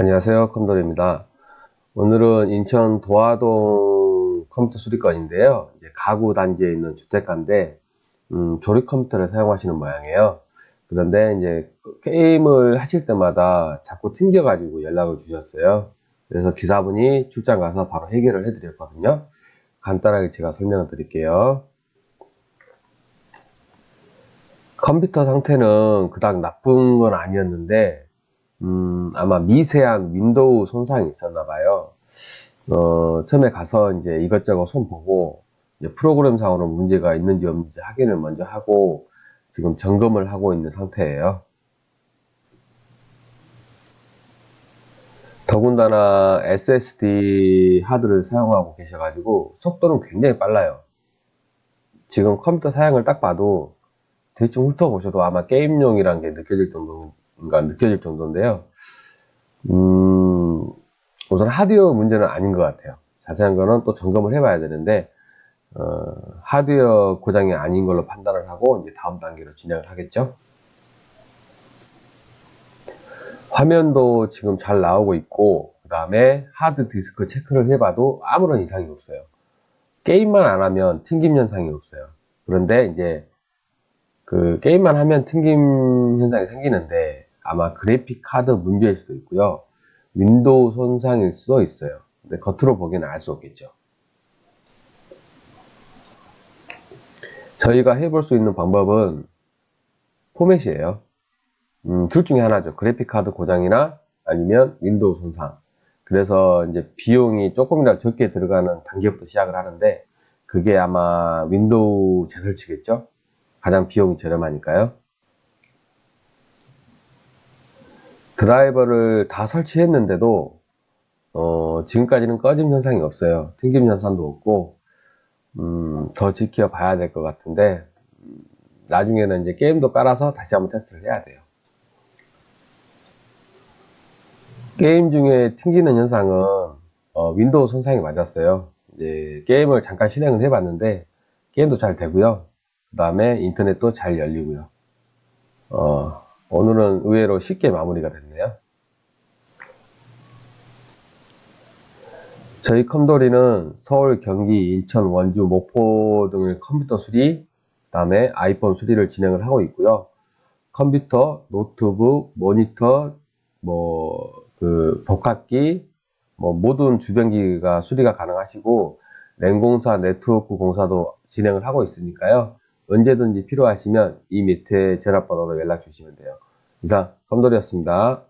안녕하세요. 컴돌입니다. 오늘은 인천 도화동 컴퓨터 수리건인데요. 이제 가구 단지에 있는 주택가인데 음, 조립 컴퓨터를 사용하시는 모양이에요. 그런데 이제 게임을 하실 때마다 자꾸 튕겨 가지고 연락을 주셨어요. 그래서 기사분이 출장 가서 바로 해결을 해 드렸거든요. 간단하게 제가 설명을 드릴게요. 컴퓨터 상태는 그닥 나쁜 건 아니었는데 음, 아마 미세한 윈도우 손상이 있었나 봐요. 어, 처음에 가서 이제 이것저것 손 보고 이제 프로그램상으로 문제가 있는지 없는지 확인을 먼저 하고 지금 점검을 하고 있는 상태예요. 더군다나 SSD 하드를 사용하고 계셔가지고 속도는 굉장히 빨라요. 지금 컴퓨터 사양을 딱 봐도 대충 훑어보셔도 아마 게임용이란 게 느껴질 정도 인가 느껴질 정도인데요. 음, 우선 하드웨어 문제는 아닌 것 같아요. 자세한 거는 또 점검을 해봐야 되는데, 어, 하드웨어 고장이 아닌 걸로 판단을 하고 이제 다음 단계로 진행을 하겠죠. 화면도 지금 잘 나오고 있고, 그 다음에 하드 디스크 체크를 해봐도 아무런 이상이 없어요. 게임만 안 하면 튕김 현상이 없어요. 그런데 이제 그 게임만 하면 튕김 현상이 생기는데 아마 그래픽 카드 문제일 수도 있고요. 윈도우 손상일 수도 있어요. 근데 겉으로 보기는 알수 없겠죠. 저희가 해볼 수 있는 방법은 포맷이에요. 음, 둘 중에 하나죠. 그래픽 카드 고장이나 아니면 윈도우 손상. 그래서 이제 비용이 조금이라도 적게 들어가는 단계부터 시작을 하는데 그게 아마 윈도우 재설치겠죠. 가장 비용이 저렴하니까요. 드라이버를 다 설치했는데도 어, 지금까지는 꺼짐 현상이 없어요. 튕김 현상도 없고 음, 더 지켜봐야 될 것 같은데 음, 나중에는 이제 게임도 깔아서 다시 한번 테스트를 해야 돼요. 게임 중에 튕기는 현상은 어, 윈도우 손상이 맞았어요. 이제 게임을 잠깐 실행을 해봤는데 게임도 잘 되고요. 그 다음에 인터넷도 잘 열리고요. 어, 오늘은 의외로 쉽게 마무리가 됐네요. 저희 컴돌이는 서울, 경기, 인천, 원주, 목포 등의 컴퓨터 수리, 그 다음에 아이폰 수리를 진행을 하고 있고요. 컴퓨터, 노트북, 모니터, 뭐, 그, 복합기, 뭐, 모든 주변기가 수리가 가능하시고, 랜공사, 네트워크 공사도 진행을 하고 있으니까요. 언제든지 필요하시면 이 밑에 전화번호로 연락 주시면 돼요. 이상 컴돌이었습니다.